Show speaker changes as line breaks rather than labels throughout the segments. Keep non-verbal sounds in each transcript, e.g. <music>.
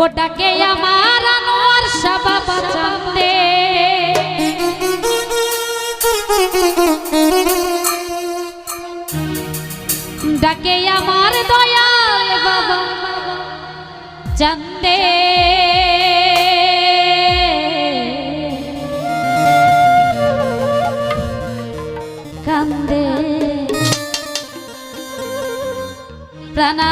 ওটাকে আমার আনোয়ার সাবাব চান্দে ডাকে আমার দয়াল বাবা চান্দে কান্দে। প্রাণা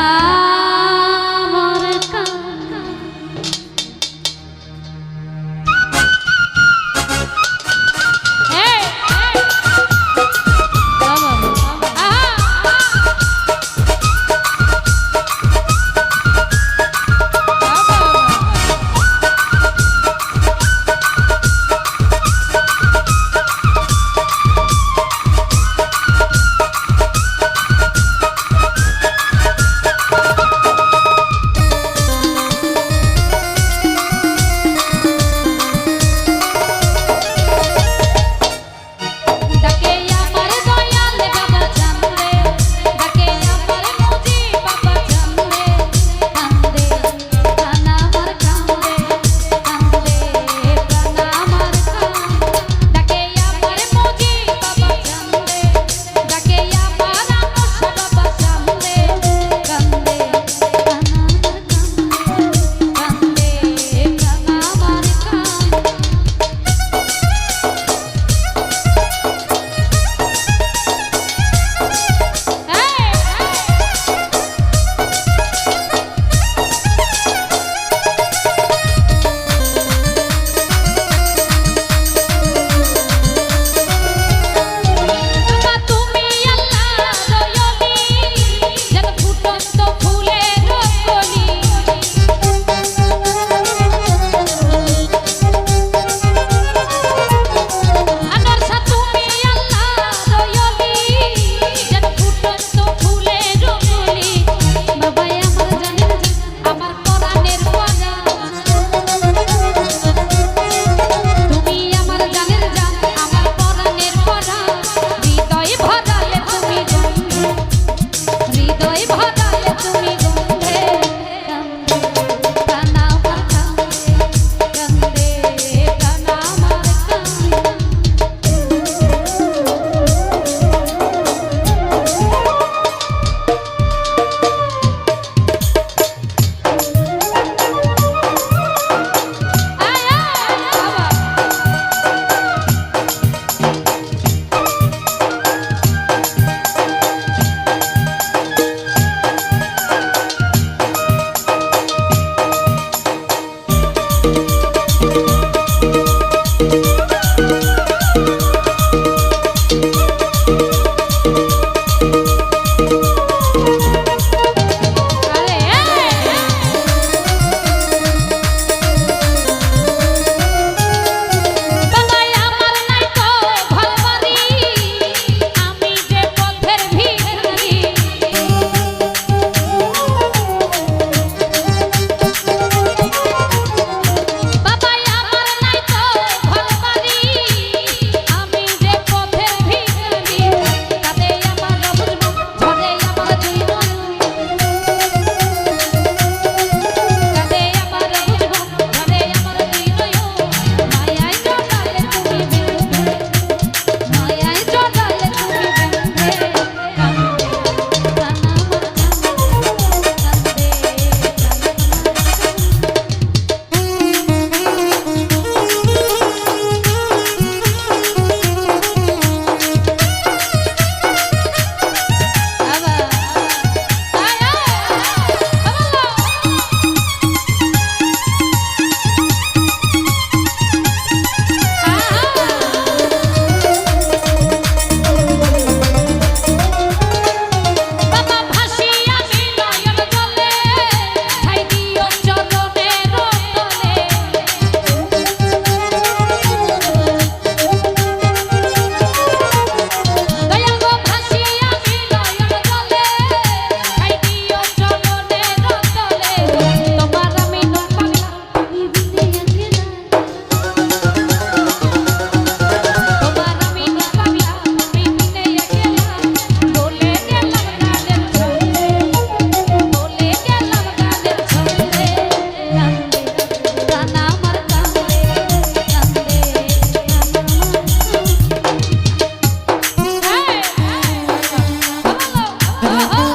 啊 <laughs> 啊